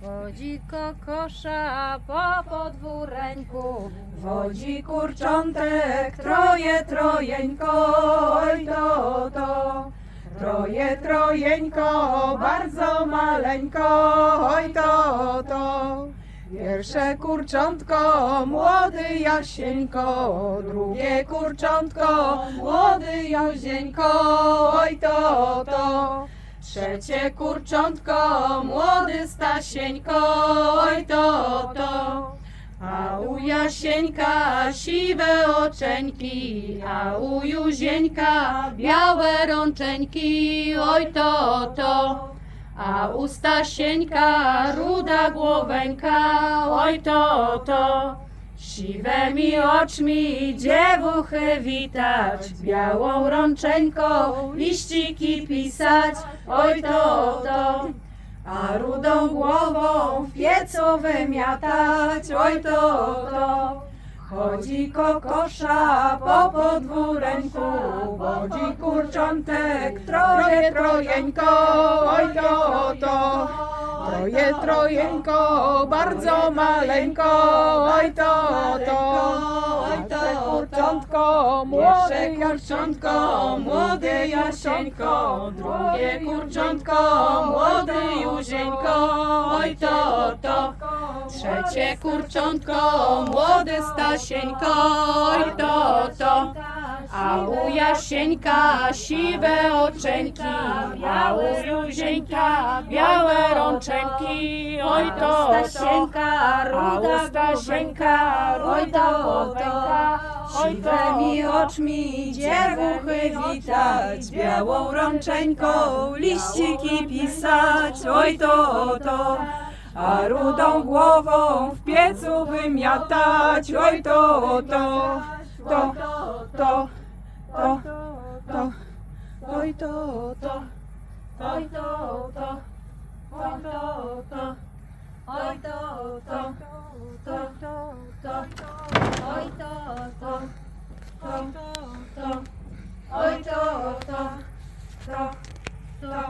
Chodzi kokosza po podwóręku, Wodzi kurczątek, troje, trojeńko, oj to, to. Troje, trojeńko, bardzo maleńko, oj to, to. Pierwsze kurczątko, młody Jasieńko, drugie kurczątko, młody Jozieńko, oj to, to. Trzecie kurczątko, młody Stasieńko, oj to, to. A u Jasieńka siwe oczeńki, a u Juzieńka białe rączeńki, oj to, to. A u Stasieńka ruda głoweńka, oj to, to. Siwymi oczmi dziewuchy witać, białą rączeńką liściki pisać, oj to, to. A rudą głową w piecu wymiatać, oj to, to. Chodzi kokosza po podwóręku, wodzi kurczątek, troje, trojeńko, oj to, to. Troje, trojeńko, bardzo maleńko, oj to, to. Oj to, kurczątko, młode kurczątko, młode Jasieńko, drugie kurczątko, młody Juzieńko, oj to, to. Trzecie kurczątko, młody Stasieńko, oj to, to. A u Jasieńka siwe oczeńki, a u Juzieńka białe rączeńki, oj to. Stasieńka, ruda Stasieńka, oj to, to. Siwymi oczmi dziewuchy witać, białą rączeńką liściki pisać, oj to, to. A rudą głową w piecu wymiatać, oj to, to, to, to, to, to, oj to, oj to, to, oj to, to, oj to, to, to, to, oj to, to, to, to, oj to, to, to, to, oj to, to, to, oj to, to,